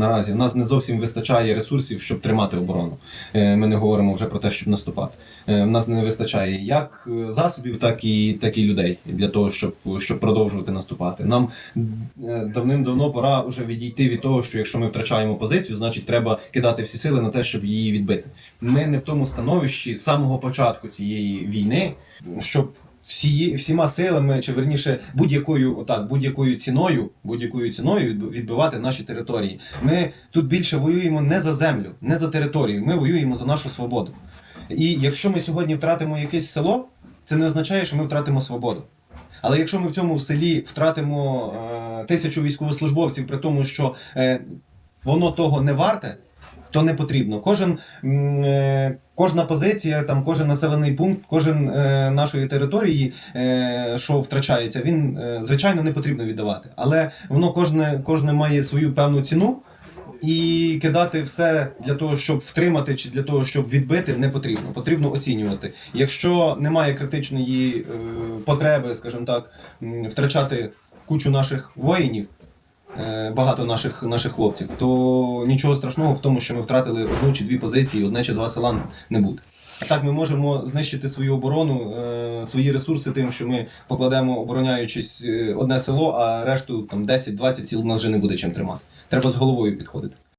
Наразі в нас не зовсім вистачає ресурсів, щоб тримати оборону. Е, Ми не говоримо вже про те, щоб наступати. Е, В нас не вистачає як е, засобів, так і, так і людей для того, щоб, щоб продовжувати наступати. Нам давним-давно пора вже відійти від того, що якщо ми втрачаємо позицію, значить треба кидати всі сили на те, щоб її відбити. Ми не в тому становищі з самого початку цієї війни, щоб всі, всіма силами, чи верніше будь-якою отак, будь-якою ціною, будь-якою ціною відбивати наші території. Ми тут більше воюємо не за землю, не за територію. Ми воюємо за нашу свободу. І якщо ми сьогодні втратимо якесь село, це не означає, що ми втратимо свободу. Але якщо ми в цьому селі втратимо е, тисячу військовослужбовців, при тому, що е, воно того не варте, то не потрібно. Кожен, е, кожна позиція, там, кожен населений пункт, кожен е, нашої території, е, що втрачається, він е, звичайно не потрібно віддавати. Але воно кожне, кожне має свою певну ціну. І кидати все для того, щоб втримати чи для того, щоб відбити, не потрібно. Потрібно оцінювати. Якщо немає критичної е, потреби, скажімо так, втрачати кучу наших воїнів, багато наших, наших хлопців, то нічого страшного в тому, що ми втратили одну чи дві позиції, одне чи два села не буде. Так ми можемо знищити свою оборону, е, свої ресурси тим, що ми покладемо, обороняючись е, одне село, а решту там 10-20 сіл у нас вже не буде чим тримати. Треба з головою підходити.